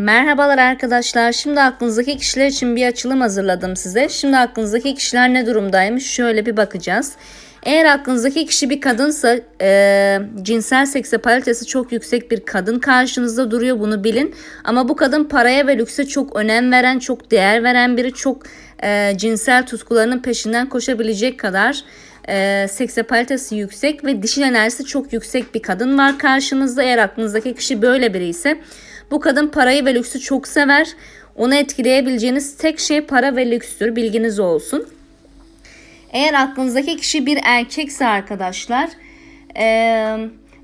Merhabalar arkadaşlar. Şimdi aklınızdaki kişiler için bir açılım hazırladım size. Şimdi aklınızdaki kişiler ne durumdaymış şöyle bir bakacağız. Eğer aklınızdaki kişi bir kadınsa e, cinsel seksapalitesi çok yüksek bir kadın karşınızda duruyor bunu bilin. Ama bu kadın paraya ve lükse çok önem veren, çok değer veren biri, çok e, cinsel tutkularının peşinden koşabilecek kadar e, seksapalitesi yüksek ve dişil enerjisi çok yüksek bir kadın var karşınızda. Eğer aklınızdaki kişi böyle biri ise bu kadın parayı ve lüksü çok sever. Onu etkileyebileceğiniz tek şey para ve lükstür. Bilginiz olsun. Eğer aklınızdaki kişi bir erkekse arkadaşlar e,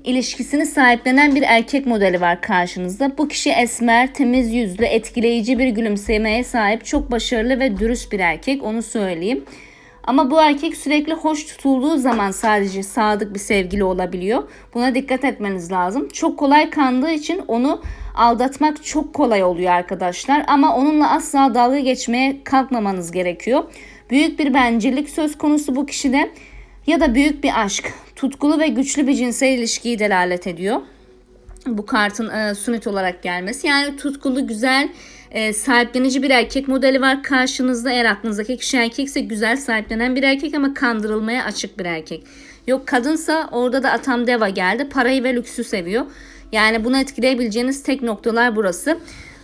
ilişkisini sahiplenen bir erkek modeli var karşınızda. Bu kişi esmer, temiz yüzlü, etkileyici bir gülümsemeye sahip, çok başarılı ve dürüst bir erkek onu söyleyeyim. Ama bu erkek sürekli hoş tutulduğu zaman sadece sadık bir sevgili olabiliyor. Buna dikkat etmeniz lazım. Çok kolay kandığı için onu aldatmak çok kolay oluyor arkadaşlar. Ama onunla asla dalga geçmeye kalkmamanız gerekiyor. Büyük bir bencillik söz konusu bu kişide ya da büyük bir aşk, tutkulu ve güçlü bir cinsel ilişkiyi delalet ediyor. Bu kartın e, sunet olarak gelmesi. Yani tutkulu, güzel, e, sahiplenici bir erkek modeli var karşınızda. Eğer aklınızdaki kişi erkekse güzel sahiplenen bir erkek ama kandırılmaya açık bir erkek. Yok kadınsa orada da atam deva geldi. Parayı ve lüksü seviyor. Yani bunu etkileyebileceğiniz tek noktalar burası.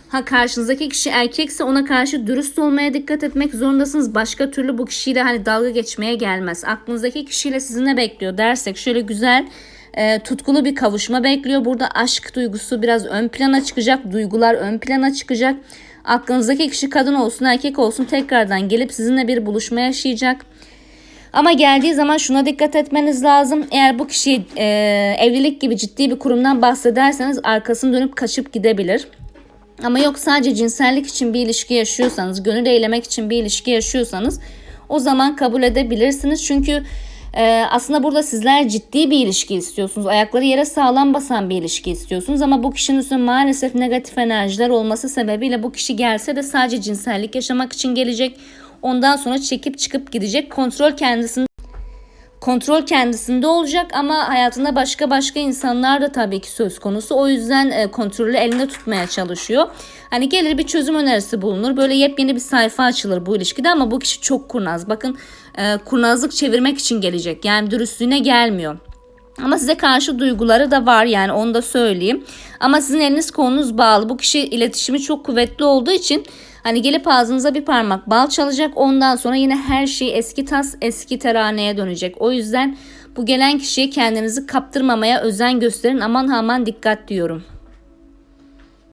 Ha karşınızdaki kişi erkekse ona karşı dürüst olmaya dikkat etmek zorundasınız. Başka türlü bu kişiyle hani dalga geçmeye gelmez. Aklınızdaki kişiyle sizi ne bekliyor dersek şöyle güzel e, tutkulu bir kavuşma bekliyor. Burada aşk duygusu biraz ön plana çıkacak. Duygular ön plana çıkacak. Aklınızdaki kişi kadın olsun erkek olsun tekrardan gelip sizinle bir buluşma yaşayacak. Ama geldiği zaman şuna dikkat etmeniz lazım. Eğer bu kişi e, evlilik gibi ciddi bir kurumdan bahsederseniz arkasını dönüp kaçıp gidebilir. Ama yok sadece cinsellik için bir ilişki yaşıyorsanız, gönül eylemek için bir ilişki yaşıyorsanız o zaman kabul edebilirsiniz. Çünkü ee, aslında burada sizler ciddi bir ilişki istiyorsunuz. Ayakları yere sağlam basan bir ilişki istiyorsunuz. Ama bu kişinin üstünde maalesef negatif enerjiler olması sebebiyle bu kişi gelse de sadece cinsellik yaşamak için gelecek. Ondan sonra çekip çıkıp gidecek. Kontrol kendisinde kontrol kendisinde olacak ama hayatında başka başka insanlar da tabii ki söz konusu. O yüzden e, kontrolü elinde tutmaya çalışıyor. Hani gelir bir çözüm önerisi bulunur. Böyle yepyeni bir sayfa açılır bu ilişkide ama bu kişi çok kurnaz. Bakın e, kurnazlık çevirmek için gelecek. Yani dürüstlüğüne gelmiyor. Ama size karşı duyguları da var yani onu da söyleyeyim. Ama sizin eliniz kolunuz bağlı. Bu kişi iletişimi çok kuvvetli olduğu için hani gelip ağzınıza bir parmak bal çalacak. Ondan sonra yine her şey eski tas eski teraneye dönecek. O yüzden bu gelen kişiye kendinizi kaptırmamaya özen gösterin. Aman aman dikkat diyorum.